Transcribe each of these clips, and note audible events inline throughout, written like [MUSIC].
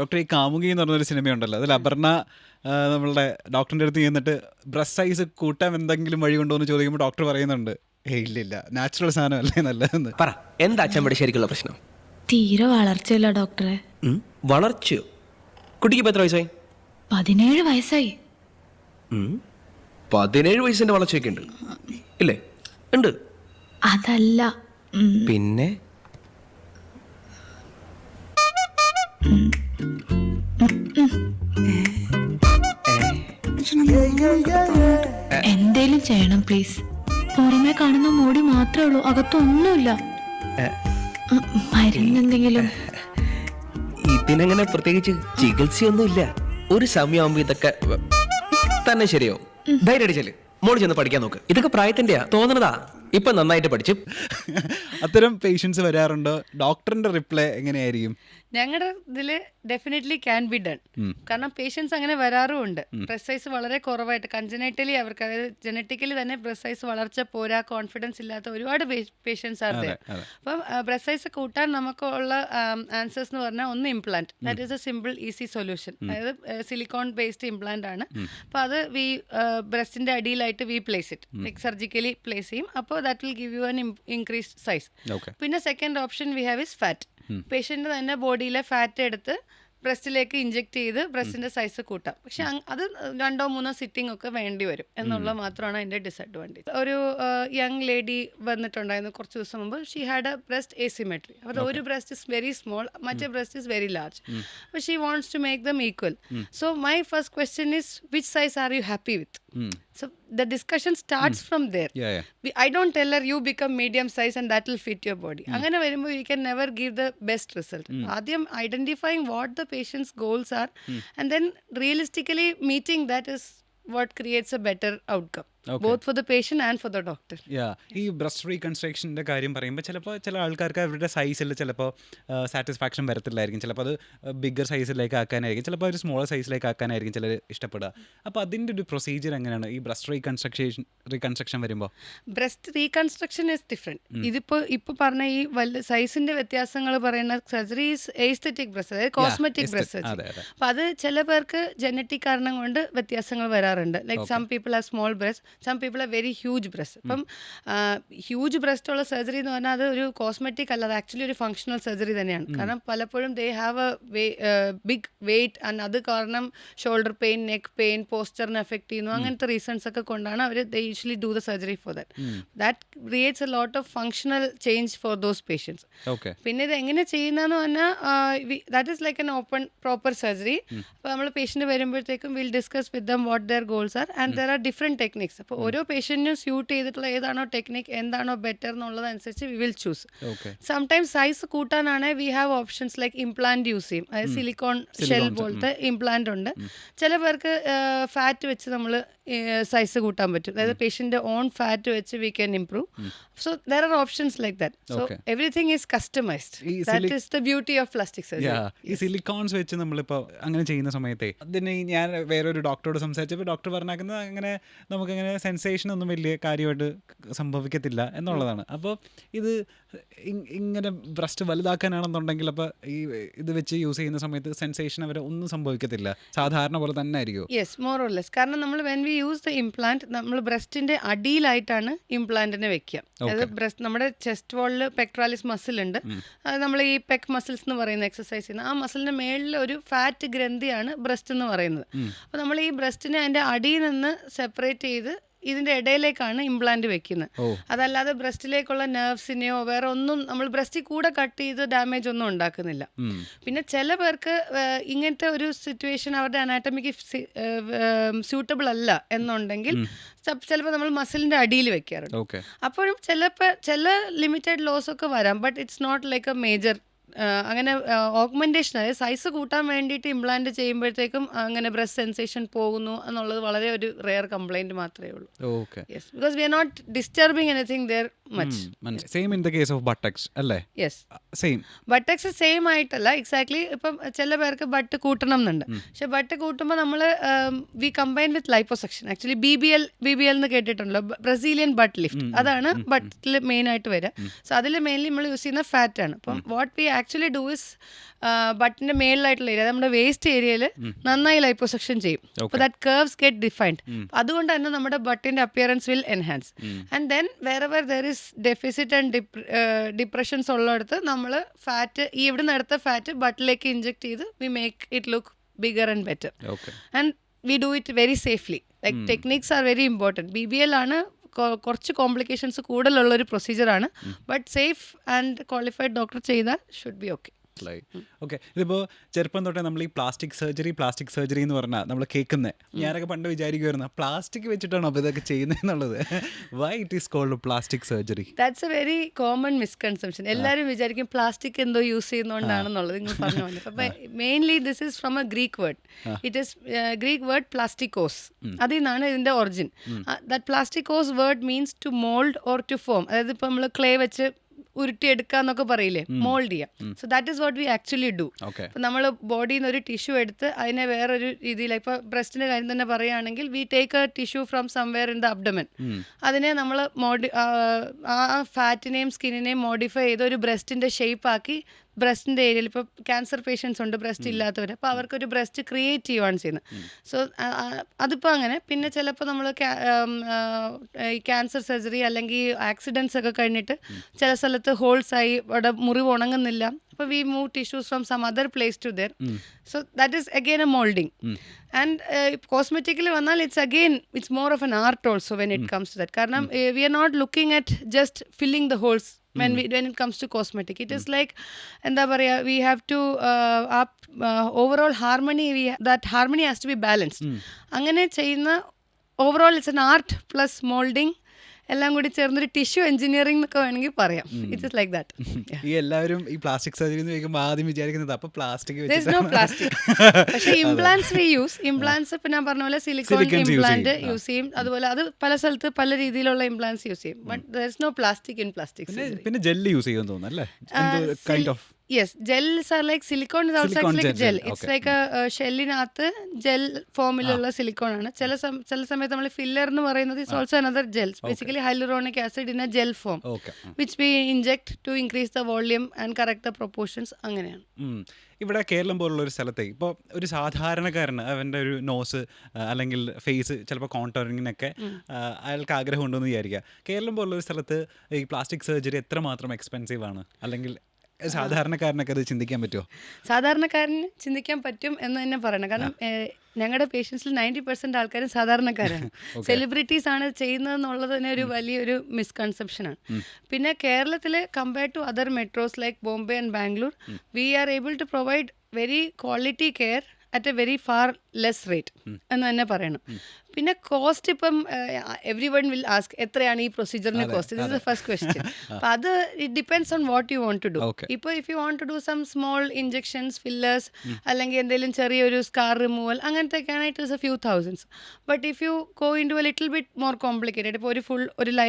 Doctor ഈ കാമുകി എന്ന് പറഞ്ഞൊരു സിനിമയുണ്ടല്ലോ. അതിൽ അപർണ നമ്മളുടെ ഡോക്ടറിന്റെ അടുത്ത് ചെന്നിട്ട് ബ്രസ് സൈസ് കൂട്ടാൻ എന്തെങ്കിലും വഴി ഉണ്ടോ എന്ന് ചോദിക്കുമ്പോൾ ഡോക്ടർ പറയുന്നുണ്ട് ഏയ് ഇല്ലില്ല നാച്ചുറൽ സാധനമല്ലേ നല്ലതെന്ന്. പറ എന്താ അച്ഛമ്മയുടെ ശരിക്കുള്ള പ്രശ്നം? തീരെ വളർച്ചയില്ല ഡോക്ടറെ. വളർച്ച വളർച്ചയോ? കുട്ടിക്ക് ഇപ്പോൾ എത്ര വയസ്സായി? പതിനേഴ് വയസ്സായി. പതിനേഴ് വയസ്സിന്റെ വളർച്ചയൊക്കെ ഉണ്ട്. ഇല്ലേ? ഉണ്ട്. അതല്ല പിന്നെ? എന്തേലും ചെയ്യണം പ്ലീസ് പുറമെ കാണുന്ന മോടി മാത്രമേ ഉള്ളൂ അകത്തൊന്നുമില്ല. മരുന്നെന്തെങ്കിലും. ഇതിനങ്ങനെ പ്രത്യേകിച്ച് ചികിത്സയൊന്നുമില്ല. ഒരു സമയമാകുമ്പോ ഇതൊക്കെ തന്നെ ശരിയോ ധൈര്യം അടിച്ചാൽ മോൾ ചെന്ന് പഠിക്കാൻ നോക്ക്. ഇതൊക്കെ പ്രായത്തിന്റെയാ തോന്നണതാ. ഇപ്പൊ നന്നായിട്ട് പഠിച്ചു. അത്തരം പേഷ്യൻസ് വരാറുണ്ടോ? ഡോക്ടറിന്റെ റിപ്ലൈ എങ്ങനെയായിരിക്കും? ഞങ്ങളുടെ ഇതിൽ ഡെഫിനറ്റ്ലി ക്യാൻ ബി ഡൺ കാരണം പേഷ്യൻസ് അങ്ങനെ വരാറുമുണ്ട്. ബ്രസ്റ്റ് സൈസ് വളരെ കുറവായിട്ട് കൺജനൈറ്റലി അവർക്ക് അതായത് ജനറ്റിക്കലി തന്നെ ബ്രസ്റ്റ് സൈസ് വളർച്ച പോരാ കോൺഫിഡൻസ് ഇല്ലാത്ത ഒരുപാട് പേഷ്യൻസ് ആണ് ദേ. അപ്പം ബ്രസ്റ്റ് സൈസ് കൂട്ടാൻ നമുക്കുള്ള ആൻസേഴ്സ് എന്ന് പറഞ്ഞാൽ ഒന്ന് implant that is a simple easy solution അതായത് സിലിക്കോൺ ബേസ്ഡ് ഇംപ്ലാന്റ് ആണ്. അപ്പോൾ അത് വി ബ്രസ്റ്റിന്റെ അടിയിലായിട്ട് we place it like surgically place ചെയ്യും. അപ്പോൾ that will give you an increase size പിന്നെ second option we have is fat patient തന്നെ ബോഡിയിലെ ഫാറ്റ് എടുത്ത് ബ്രസ്റ്റിലേക്ക് ഇഞ്ചെക്ട് ചെയ്ത് ബ്രസ്റ്റിന്റെ സൈസ് കൂട്ടാം. പക്ഷെ അത് രണ്ടോ മൂന്നോ സിറ്റിംഗ് ഒക്കെ വേണ്ടി വരും. എന്നുള്ള മാത്രമാണ് അതിന്റെ ഡിസഡ്വാന്റേജ് ഒരു യങ് ലേഡി വന്നിട്ടുണ്ടായിരുന്നു കുറച്ച് ദിവസം മുമ്പ്. She had a breast asymmetry അപ്പോൾ ഒരു ബ്രസ്റ്റ് ഇസ് വെരി സ്മോൾ മറ്റേ ബ്രസ്റ്റ് ഇസ് വെരി ലാർജ് അപ്പോൾ she wants to make them equal so my first question is which size are you happy with So the discussion starts mm. from there. Yeah, yeah. We, I don't tell her you become medium size and that will fit your body. Mm. Angana varumbol we can never give the best result. Hmm. Adhyam identifying what the patient's goals are mm. and then realistically meeting that is what creates a better outcome. Both for the patient and for the doctor ഈ breast റീകൺസ്ട്രക്ഷന്റെ കാര്യം പറയുമ്പോൾ ചിലപ്പോൾ ചില ആൾക്കാർക്ക് അവരുടെ സൈസിൽ ചിലപ്പോൾ സാറ്റിസ്ഫാക്ഷൻ വരത്തില്ലായിരിക്കും. ചിലപ്പോൾ അത് ബിഗ്ഗർ സൈസിലേക്ക് ആക്കാനായിരിക്കും. ചിലപ്പോൾ ഒരു സ്മോളർ സൈസിലേക്ക് ആക്കാനായിരിക്കും ചിലർ ഇഷ്ടപ്പെടുക. അപ്പോൾ അതിന്റെ ഒരു പ്രൊസീജിയർ എങ്ങനെയാണ് ഈ ബ്രസ്റ്റ് റീകൺസ്ട്രക്ഷൻ റീകൺസ്ട്രക്ഷൻ വരുമ്പോൾ ബ്രസ്റ്റ് റീകൺസ്ട്രക്ഷൻ ഇസ് ഡിഫറെന്റ് ഇതിപ്പോൾ ഇപ്പോൾ പറഞ്ഞ ഈ വല്ല സൈസിന്റെ വ്യത്യാസങ്ങൾ പറയുന്ന സർജറി ഈസ് എസ്തെറ്റിക് ബ്രസ്റ്റ് അതായത് കോസ്മെറ്റിക് ബ്രസ് ബ്രസ്റ്റ് അതെ, സർജറി ചില പേർക്ക് ജനറ്റിക് കാരണം കൊണ്ട് വ്യത്യാസങ്ങൾ വരാറുണ്ട്. Like some people are small breast some people are very huge breast അപ്പം ഹ്യൂജ് ബ്രസ്റ്റ് ഉള്ള സർജറി എന്ന് പറഞ്ഞാൽ അത് ഒരു കോസ്മെറ്റിക് അല്ല അത് ആക്ച്വലി ഒരു ഫങ്ഷണൽ സർജറി തന്നെയാണ്. കാരണം പലപ്പോഴും they have a big weight and അത് കാരണം ഷോൾഡർ പെയിൻ നെക്ക് പെയിൻ പോസ്റ്ററിനെ എഫക്ട് ചെയ്യുന്നു അങ്ങനത്തെ റീസൺസ് ഒക്കെ കൊണ്ടാണ് അവർ they usually do the surgery for that that creates a lot of functional change for those patients പിന്നെ ഇത് എങ്ങനെ ചെയ്യുന്നതെന്ന് പറഞ്ഞാൽ that is like an open proper surgery അപ്പോൾ നമ്മൾ പേഷ്യന്റ് വരുമ്പോഴത്തേക്കും will discuss with them what their goals are and there are different techniques അപ്പോൾ ഓരോ പേഷ്യന്റിനും സ്യൂട്ട് ചെയ്തിട്ടുള്ള ഏതാണോ ടെക്നിക് എന്താണോ better എന്നുള്ളതനുസരിച്ച് we will choose sometimes size കൂട്ടാനാണെങ്കിൽ we have options like implant use ചെയ്യും. അതായത് സിലിക്കോൺ ഷെൽ പോലത്തെ ഇംപ്ലാന്റ് ഉണ്ട്. ചില പേർക്ക് ഫാറ്റ് വെച്ച് നമ്മൾ സൈസ് കൂട്ടാൻ പറ്റും. അതായത് പേഷ്യന്റെ ഓൺ ഫാറ്റ് വെച്ച് we can improve so there are options like that so. Everything is customized that is the beauty of plastic surgery ഈ സിലിക്കോൺസ് വെച്ച് നമ്മളിപ്പോൾ അങ്ങനെ ചെയ്യുന്ന സമയത്തെ അതിന് ഞാൻ ഞാൻ വേറൊരു ഡോക്ടറോട് സംസാരിച്ചപ്പോൾ ഡോക്ടർ പറഞ്ഞേക്കുന്നത് അങ്ങനെ നമുക്കങ്ങനെ സെൻസേഷൻ ഒന്നും വലിയ കാര്യമായിട്ട് സംഭവിക്കത്തില്ല എന്നുള്ളതാണ്. അപ്പോൾ ഇത് ഇങ്ങനെ ബ്രസ്റ്റ് വലുതാക്കാനാണെന്നുണ്ടെങ്കിൽ അപ്പോൾ ഈ ഇത് വെച്ച് യൂസ് ചെയ്യുന്ന സമയത്ത് സെൻസേഷൻ അവരെ ഒന്നും സംഭവിക്കത്തില്ല. സാധാരണ പോലെ തന്നെ ആയിരിക്കും യെസ് മോർ ഓർ ലെസ് കാരണം നമ്മൾ when we use the implant നമ്മൾ ബ്രസ്റ്റിന്റെ അടിയിലായിട്ടാണ് ഇംപ്ലാന്റിനെ വെക്കുക. അതായത് ബ്രസ്റ്റ് നമ്മുടെ ചെസ്റ്റ് വാളിൽ പെക്ട്രാലിസ് മസിൽ ഉണ്ട്. അത് നമ്മൾ ഈ പെക് മസിൽസ് എന്ന് പറയുന്ന എക്സസൈസ് ചെയ്യുന്ന ആ മസിലിന്റെ മേളിൽ ഒരു ഫാറ്റ് ഗ്രന്ഥിയാണ് ബ്രസ്റ്റ് എന്ന് പറയുന്നത്. അപ്പോൾ നമ്മൾ ഈ ബ്രസ്റ്റിനെ അതിന്റെ അടിയിൽ നിന്ന് സെപ്പറേറ്റ് ചെയ്ത് ഇതിന്റെ ഇടയിലേക്കാണ് ഇംപ്ലാന്റ് വെക്കുന്നത്. അതല്ലാതെ ബ്രസ്റ്റിലേക്കുള്ള നെർവ്സിനെയോ വേറെ ഒന്നും നമ്മൾ ബ്രസ്റ്റിൽ കൂടെ കട്ട് ചെയ്ത് ഡാമേജ് ഒന്നും ഉണ്ടാക്കുന്നില്ല. പിന്നെ ചില പേർക്ക് ഇങ്ങനത്തെ ഒരു സിറ്റുവേഷൻ അവരുടെ അനാറ്റമിക്ക് സ്യൂട്ടബിൾ അല്ല എന്നുണ്ടെങ്കിൽ ചിലപ്പോൾ നമ്മൾ മസിലിന്റെ അടിയിൽ വെക്കാറുണ്ട്. അപ്പോഴും ചിലപ്പോൾ ചില ലിമിറ്റഡ് ലോസ് ഒക്കെ വരാം but it's not like a major അങ്ങനെ ഓഗ്മെന്റേഷൻ അതായത് സൈസ് കൂട്ടാൻ വേണ്ടിയിട്ട് ഇംപ്ലാന്റ് ചെയ്യുമ്പോഴത്തേക്കും അങ്ങനെ ബ്രസ്റ്റ് സെൻസേഷൻ പോകുന്നു എന്നുള്ളത് വളരെ ഒരു റെയർ കംപ്ലൈന്റ് മാത്രമേ ഉള്ളൂ. Okay yes because we are not disturbing anything there much same in the case of buttocks അല്ലേ? യെസ് സെയിം ബട്ടക്സ് സെയിം ആയിട്ടല്ല. എക്സാക്ട്ലി ഇപ്പം ചില പേർക്ക് ബട്ട് കൂട്ടണം എന്നുണ്ട്. പക്ഷെ ബട്ട് കൂട്ടുമ്പോൾ നമ്മൾ we combine with liposuction actually B B L B B L എന്ന് കേട്ടിട്ടുണ്ടല്ലോ. ബ്രസീലിയൻ ബട്ട് ലിഫ്റ്റ് അതാണ് ബട്ടിൽ മെയിൻ ആയിട്ട് വരിക സോ അതിൽ മെയിൻലി നമ്മൾ യൂസ് ചെയ്യുന്ന ഫാറ്റ് ആണ്. അപ്പം what we actually do is ബട്ടിന്റെ മേളിലായിട്ടുള്ള ഏരിയ നമ്മുടെ വേസ്റ്റ് ഏരിയയിൽ നന്നായി ലൈപ്പോസെക്ഷൻ ചെയ്യും. അപ്പോൾ ദാറ്റ് കേർവ്സ് ഗെറ്റ് ഡിഫൈൻഡ് അതുകൊണ്ട് തന്നെ നമ്മുടെ ബട്ടിന്റെ appearance will enhance and then വേറെ where there is deficit and depressions ഉള്ളിടത്ത് നമ്മൾ ഫാറ്റ് ഈ ഇവിടെ നിന്ന് എടുത്ത ഫാറ്റ് ബട്ടിലേക്ക് ഇഞ്ചെക്ട് ചെയ്ത് we make it look bigger and better and we do it very safely like techniques are very important B B L ആണ് കുറച്ച് കോംപ്ലിക്കേഷൻസ് കൂടുതലുള്ള ഒരു പ്രൊസീജിയറാണ് but safe and qualified doctor ചെയ്താൽ ഷുഡ് ബി ഓക്കെ മനസ്സിലായി okay ഇതിപ്പോൾ ചെറുപ്പം തൊട്ടേ നമ്മൾ ഈ പ്ലാസ്റ്റിക് സർജറി പ്ലാസ്റ്റിക് സർജറി എന്ന് പറഞ്ഞാൽ നമ്മൾ കേൾക്കുന്നത് ഞാനൊക്കെ പണ്ട് വിചാരിക്കുമായിരുന്നു പ്ലാസ്റ്റിക് വെച്ചിട്ടാണോ അപ്പോൾ ഇതൊക്കെ ചെയ്യുന്നതെന്നുള്ളത് why it is called plastic surgery that's a very common misconception എല്ലാവരും വിചാരിക്കും പ്ലാസ്റ്റിക് എന്തോ യൂസ് ചെയ്യുന്നതുകൊണ്ടാണെന്നുള്ളത് നിങ്ങൾ പറഞ്ഞു പോലെ അപ്പം mainly this is from a Greek word it is Greek word plastikos അതിൽ നിന്നാണ് ഇതിന്റെ origin that plastikos word means to mould or to form അതായത് ഇപ്പോൾ നമ്മൾ ക്ലേ വെച്ച് ഉരുട്ടിയെടുക്കാന്നൊക്കെ പറയില്ലേ? മോൾഡ് ചെയ്യാം. So that is what we actually do അപ്പൊ നമ്മൾ ബോഡിയിൽ നിന്ന് ഒരു ടിഷ്യൂ എടുത്ത് അതിനെ വേറൊരു രീതിയിൽ ഇപ്പോൾ ബ്രസ്റ്റിന്റെ കാര്യം തന്നെ പറയുകയാണെങ്കിൽ we take a tissue from somewhere in the abdomen അതിനെ നമ്മൾ മോഡി ആ ഫാറ്റിനെയും സ്കിന്നിനെയും മോഡിഫൈ ചെയ്ത് ഒരു ബ്രസ്റ്റിന്റെ ഷേപ്പ് ആക്കി ബ്രസ്റ്റിന്റെ ഏരിയയിൽ ഇപ്പോൾ ക്യാൻസർ പേഷ്യൻസ് ഉണ്ട് ബ്രസ്റ്റ് ഇല്ലാത്തവർ അപ്പോൾ അവർക്കൊരു ബ്രസ്റ്റ് ക്രിയേറ്റ് ചെയ്യുവാണ് ചെയ്യുന്നത്. സോ അതിപ്പോൾ അങ്ങനെ. പിന്നെ ചിലപ്പോൾ നമ്മൾ ഈ ക്യാൻസർ സർജറി അല്ലെങ്കിൽ ആക്സിഡൻസ് ഒക്കെ കഴിഞ്ഞിട്ട് ചില സ്ഥലത്ത് ഹോൾസ് ആയി അവിടെ മുറിവ് ഉണങ്ങുന്നില്ല. അപ്പോൾ we move tissues from some other place to there so that is again a moulding and cosmetically വന്നാൽ it's again it's more of an art also when it comes to that കാരണം we are not looking at just filling the holes we when it comes to cosmetic it is like എന്താ പറയുക we have to uh, up uh, overall harmony we that harmony has to be balanced അങ്ങനെ ചെയ്യുന്ന overall it's an art plus moulding എല്ലാം കൂടി ചേർന്നൊരു tissue engineering എന്നൊക്കെ വേണമെങ്കിൽ പറയാം. ഇറ്റ്സ് ലൈക്ക് ദാറ്റ് ഈ എല്ലാവരും ഈ പ്ലാസ്റ്റിക് സർജറി എന്ന് ചോദിക്കുമ്പോൾ ആദ്യം വിചാരിക്കുന്നത് അപ്പോൾ പ്ലാസ്റ്റിക് നോ പ്ലാസ്റ്റിക്. പക്ഷേ ഇംപ്ലാന്റ്സ് വി യൂസ് ഇംപ്ലാന്റ്സ് ഇപ്പൊ ഞാൻ പറഞ്ഞ പോലെ സിലിക്കോൺ ഇംപ്ലാന്റ് യൂസ് ചെയ്യും. അതുപോലെ അത് പല സ്ഥലത്ത് പല രീതിയിലുള്ള ഇംപ്ലാന്റ്സ് യൂസ് ചെയ്യും. But there is no plastic in plastic പിന്നെ ജെല്ലി ജെല്ല് യൂസ് ചെയ്യുമെന്ന് തോന്നുന്നു അല്ലേ? Kind of yes gels are like silicone is also side like gel it's. Like ഷെല്ലിനകത്ത് gel ഫോമിലുള്ള സിലിക്കോൺ ആണ്. ചില ചില സമയത്ത് നമ്മൾ ഫില്ലർ എന്ന് പറയുന്നത് is also another gel basically hyaluronic acid in a gel form which be inject to increase the volume and correct the proportions അങ്ങനെയാണ്. ഇവിടെ കേരളം പോലുള്ള ഒരു സ്ഥലത്തെ ഇപ്പോൾ ഒരു സാധാരണക്കാരന് അവന്റെ ഒരു നോസ് അല്ലെങ്കിൽ ഫേസ് ചിലപ്പോൾ കോൺടറിങ്ങിനൊക്കെ അയാൾക്ക് ആഗ്രഹം ഉണ്ടെന്ന് വിചാരിക്കുക. കേരളം പോലുള്ള ഒരു സ്ഥലത്ത് ഈ പ്ലാസ്റ്റിക് സർജറി എത്രമാത്രം എക്സ്പെൻസീവ് ആണ്? അല്ലെങ്കിൽ സാധാരണക്കാരനൊക്കെ അത് ചിന്തിക്കാൻ പറ്റുമോ സാധാരണക്കാരന് ചിന്തിക്കാൻ പറ്റും എന്ന് തന്നെ പറയണം. കാരണം ഞങ്ങളുടെ പേഷ്യൻസിൽ നയന്റി പെർസെന്റ് ആൾക്കാരും സാധാരണക്കാരാണ്. [LAUGHS] സെലിബ്രിറ്റീസ് ആണ് ചെയ്യുന്നതെന്നുള്ളത് തന്നെ ഒരു വലിയൊരു മിസ്കൺസെപ്ഷനാണ്. പിന്നെ കേരളത്തിൽ compared to other metros like Bombay and Bangalore we are able to provide very quality care at a very far less rate എന്ന് തന്നെ പറയണം. പിന്നെ കോസ്റ്റ് ഇപ്പം എവ്രി വൺ വിൽ ആസ്ക് എത്രയാണ് ഈ പ്രൊസീജിയറിന് cost this is first question അപ്പം അത് it depends on what you want to do. ഇപ്പോൾ if you want to do some small injections fillers അല്ലെങ്കിൽ എന്തെങ്കിലും ചെറിയൊരു സ്കാർ റിമൂവൽ അങ്ങനത്തെ ഒക്കെ ആണ് it is a few thousands but if you go in to a little bit more complicated ഇപ്പോൾ ഒരു full ഒരു ലൈ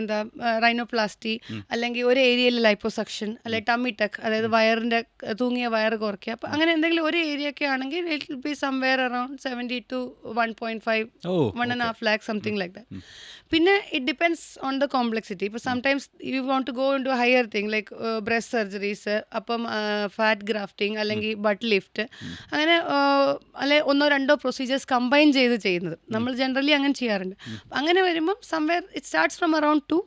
എന്താ റൈനോപ്ലാസ്റ്റി അല്ലെങ്കിൽ ഒരു ഏരിയയിൽ ലൈപ്പോസക്ഷൻ അല്ലെങ്കിൽ ടമ്മി ടെക് അതായത് വയറിന്റെ തൂങ്ങിയ വയർ കുറയ്ക്കുക. അപ്പോൾ അങ്ങനെ എന്തെങ്കിലും ഒരു ഏരിയ ഒക്കെ ആണെങ്കിൽ it be be somewhere around seventy to one point five one and half lakh something like that പിന്നെ it depends on the complexity ഇപ്പോൾ sometimes you want to go in to higher thing like breast surgeries അപ്പം fat grafting അല്ലെങ്കിൽ butt lift അങ്ങനെ അല്ലെ ഒന്നോ രണ്ടോ procedures combine ചെയ്ത് ചെയ്യുന്നത്. നമ്മൾ ജനറലി അങ്ങനെ ചെയ്യാറുണ്ട്. അങ്ങനെ വരുമ്പം somewhere it starts from around two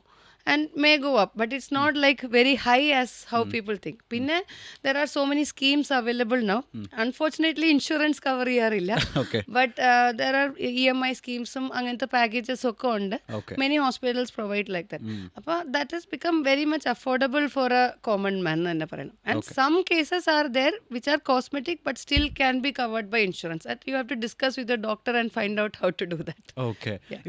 and may go up but it's not like very high as how people think പിന്നെ there are so many schemes available now unfortunately insurance cover ചെയ്യാറില്ല but there are E M I സ്കീംസും അങ്ങനത്തെ packages ഒക്കെ ഉണ്ട്. Many hospitals provide like that അപ്പോൾ that is become very much affordable for a common man എന്ന് തന്നെ പറയണം and some cases are there which are cosmetic but still can be covered by insurance that you have to discuss with the doctor and find out how to do that okay